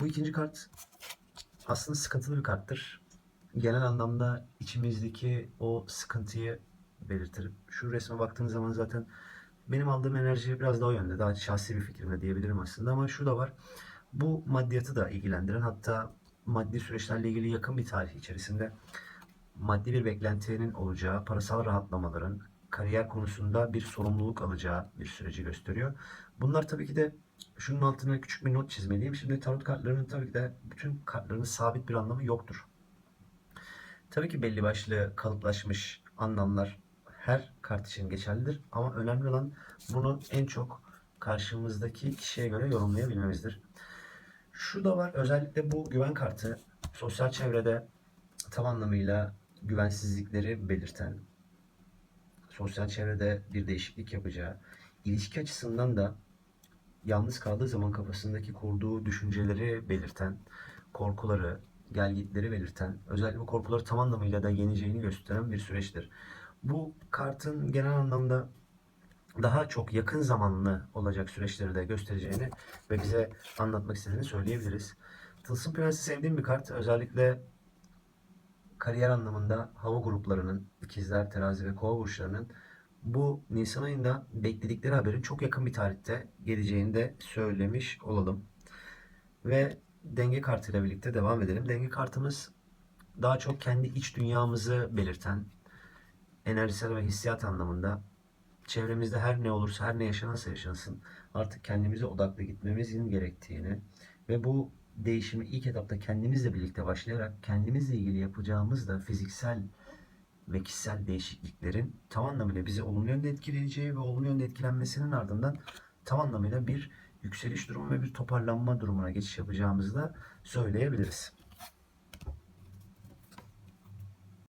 Bu ikinci kart aslında sıkıntılı bir karttır. Genel anlamda içimizdeki o sıkıntıyı belirtir. Şu resme baktığınız zaman zaten benim aldığım enerji biraz daha o yönde. Daha şahsi bir fikrimle diyebilirim aslında ama şu da var. Bu maddiyatı da ilgilendiren hatta maddi süreçlerle ilgili yakın bir tarih içerisinde maddi bir beklentinin olacağı, parasal rahatlamaların, kariyer konusunda bir sorumluluk alacağı bir süreci gösteriyor. Bunlar tabii ki de şunun altına küçük bir not çizmeliyim. Şimdi tarot kartlarının tabii ki de bütün kartlarının sabit bir anlamı yoktur. Tabii ki belli başlı kalıplaşmış anlamlar her kart için geçerlidir. Ama önemli olan bunu en çok karşımızdaki kişiye göre yorumlayabilmemizdir. Şu da var özellikle bu güven kartı sosyal çevrede tam anlamıyla güvensizlikleri belirten, sosyal çevrede bir değişiklik yapacağı, ilişki açısından da yalnız kaldığı zaman kafasındaki kurduğu düşünceleri belirten, korkuları, gelgitleri belirten, özellikle bu korkuları tam anlamıyla da yeneceğini gösteren bir süreçtir. Bu kartın genel anlamda daha çok yakın zamanlı olacak süreçleri de göstereceğini ve bize anlatmak istediğini söyleyebiliriz. Tılsım Prensi sevdiğim bir kart. Özellikle kariyer anlamında hava gruplarının, ikizler, terazi ve kova burçlarının bu Nisan ayında bekledikleri haberin çok yakın bir tarihte geleceğini de söylemiş olalım. Ve denge kartıyla birlikte devam edelim. Denge kartımız daha çok kendi iç dünyamızı belirten, enerjisel ve hissiyat anlamında çevremizde her ne olursa, her ne yaşanırsa yaşansın artık kendimize odaklı gitmemizin gerektiğini ve bu değişimi ilk etapta kendimizle birlikte başlayarak kendimizle ilgili yapacağımız da fiziksel ve kişisel değişikliklerin tam anlamıyla bizi olumlu yönde etkileyeceği ve olumlu yönde etkilenmesinin ardından tam anlamıyla bir yükseliş durumu ve bir toparlanma durumuna geçiş yapacağımızı da söyleyebiliriz.